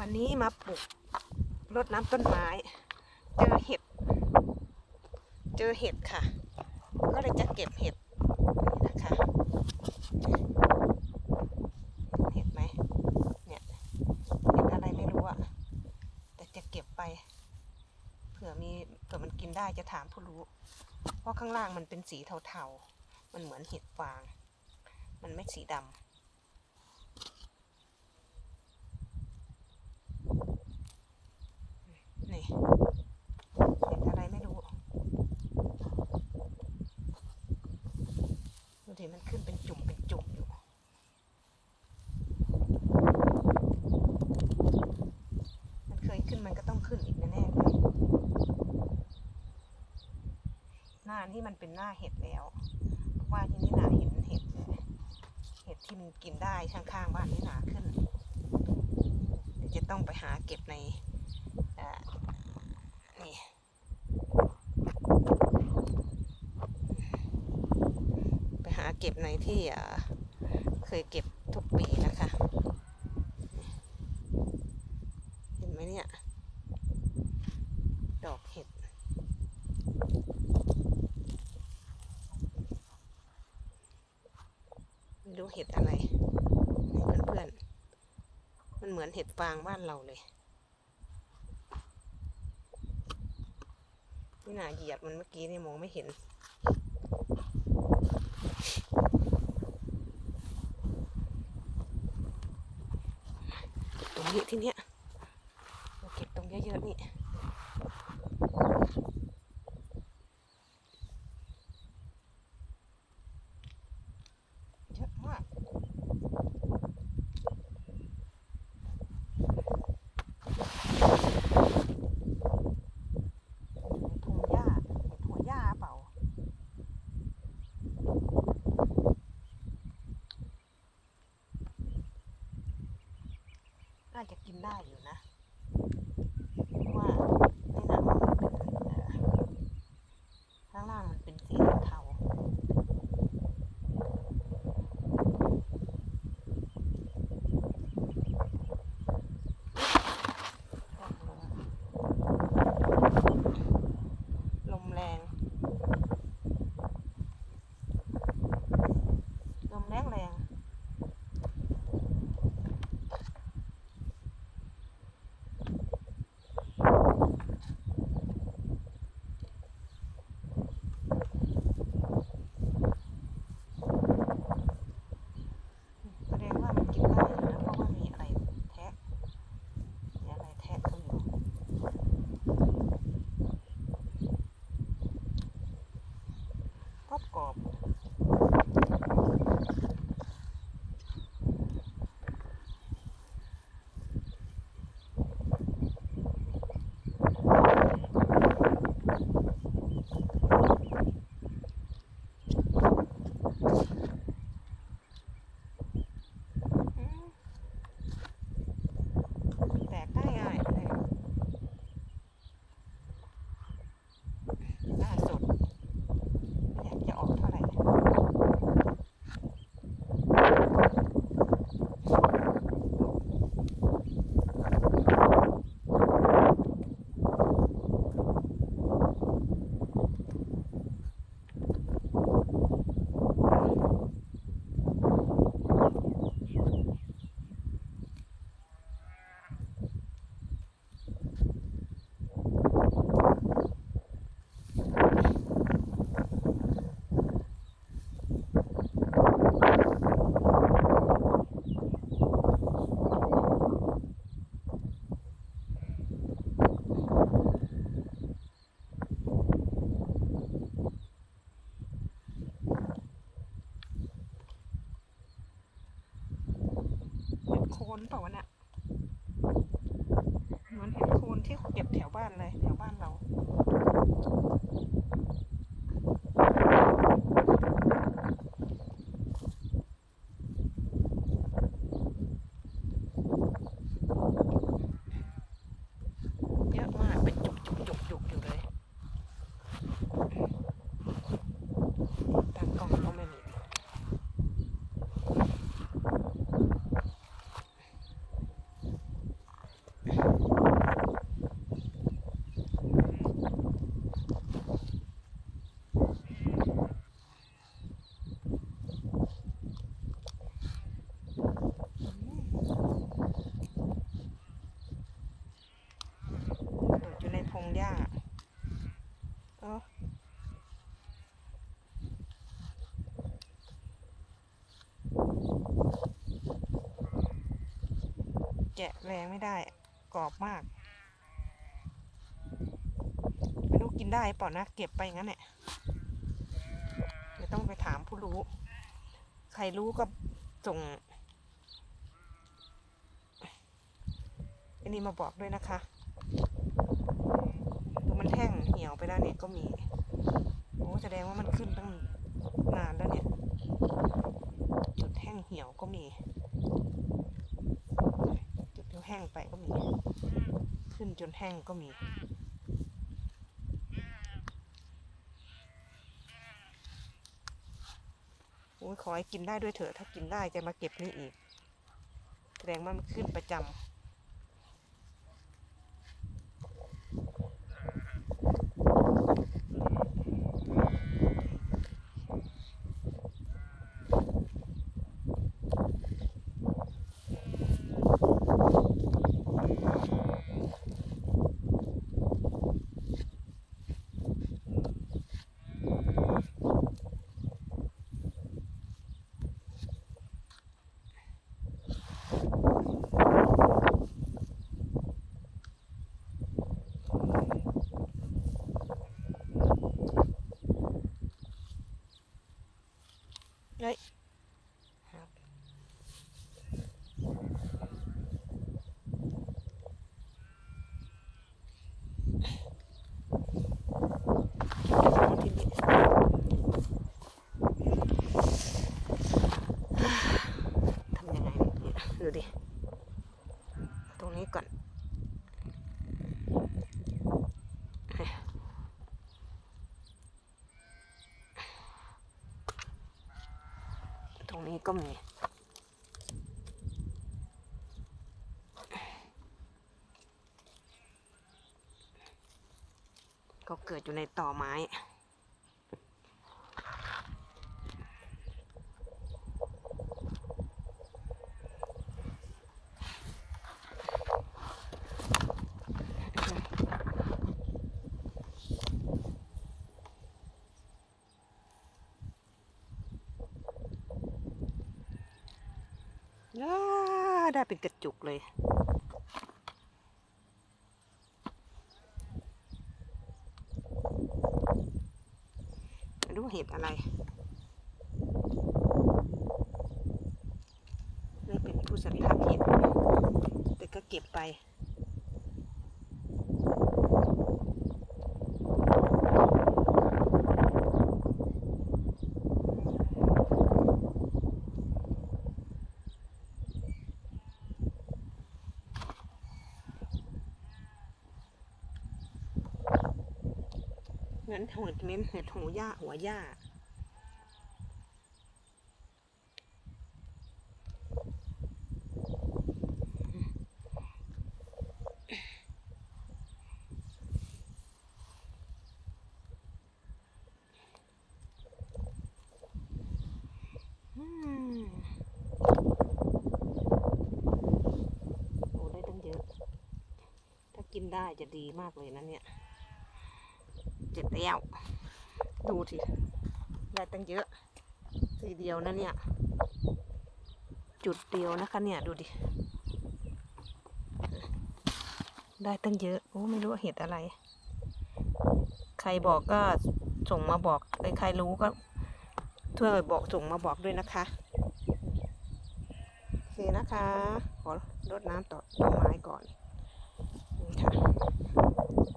วันนี้มาปลูกรดน้ำต้นไม้ เจอเห็ด เจอเห็ดค่ะ ก็เลยจะเก็บเห็ดนะคะ เห็ดไหมเนี่ยเห็ดอะไรไม่รู้อะแต่จะเก็บไป เผื่อมีเผื่อมันกินได้จะถามผู้รู้ เพราะข้างล่างมันเป็นสีเทาๆ มันเหมือนเห็ดฟาง มันไม่สีดำ นี่ เห็ดอะไรไม่รู้ดูดิมันขึ้นเป็นจุ่มเป็นจุ่มอยู่ มันเคยขึ้นมันก็ต้องขึ้นอีกแน่ๆเลยหน้านี่มันเป็นหน้าเห็ดแล้วเพราะว่าที่นี่หนาเห็นเห็ดเห็ดที่มันกินได้ข้างๆบ้านนี่หนาขึ้น จะต้องไปหาเก็บใน นี่ไปหาเก็บในที่เคยเก็บทุกปีนะคะ เห็นไหมเนี่ย ดอกเห็ดไม่รู้เห็ดอะไรเพื่อนๆมันเหมือนเห็ดฟางบ้านเราเลย นี่นาเหยียบมันเมื่อกี้นี่มองไม่เห็น ตรงนี้ที่เนี้ยเราเก็บตรงเยอะๆนี่เยอะมาก ในพงหญ้าเห็ดหัวหญ้าเปล่า น่า จะกินได้อยู่นะ โคนเปล่าวะเนี่ยเหมือนเห็นโคนที่เก็บแถวบ้านเลยแถวบ้านเรา เยอะมาก เป็นจุกจุกจุกจุกอยู่เลยตั้งกล้องก็ไม่มี แกะแรงไม่ได้ กรอบมาก ไม่รู้กินได้เปล่านะ เก็บไปงั้นแหละเดี๋ยวต้องไปถามผู้รู้ ใครรู้ก็ส่งอันนี้มาบอกด้วยนะคะดูมันแห้งเหี่ยวไปแล้วเนี่ยก็มี โอ้แสดงว่ามันขึ้นตั้งนานแล้วเนี่ย จุดแห้งเหี่ยวก็มี ไปก็มี ขึ้นจนแห้งก็มี โอ้ยขอให้กินได้ด้วยเถอะ ถ้ากินได้จะมาเก็บนี่อีก แสดงว่ามันขึ้นประจำ เฮ้ยครับเอาทีนี้ทำยังไงดูดิ ตรงนี้ก่อน ตรงนี้ ก็มี ก็เกิดอยู่ในต่อไม้ อ้าได้ เป็นกระจุกเลยไม่รู้เห็ดอะไรไม่เป็นผู้สันทัดเห็ด แต่ก็เก็บไป เหมือนหัวเน้นเห็ดหูหญ้าหัวหญ้าอืมโอ้ได้ตั้งเยอะถ้ากินได้จะดีมากเลยนะเนี่ย เจ็ดแล้ว ดูสิได้ตั้งเยอะทีเดียวนะเนี่ย จุดเดียวนะคะเนี่ยดูดิ ได้ตั้งเยอะ โอ้ไม่รู้ว่าเห็ดอะไร ใครบอกก็ส่งมาบอกใครใครรู้ก็ช่วยบอกส่งมาบอกด้วยนะคะโอเคนะคะ ขอรดน้ำต่อต้นไม้ก่อนนี่ค่ะ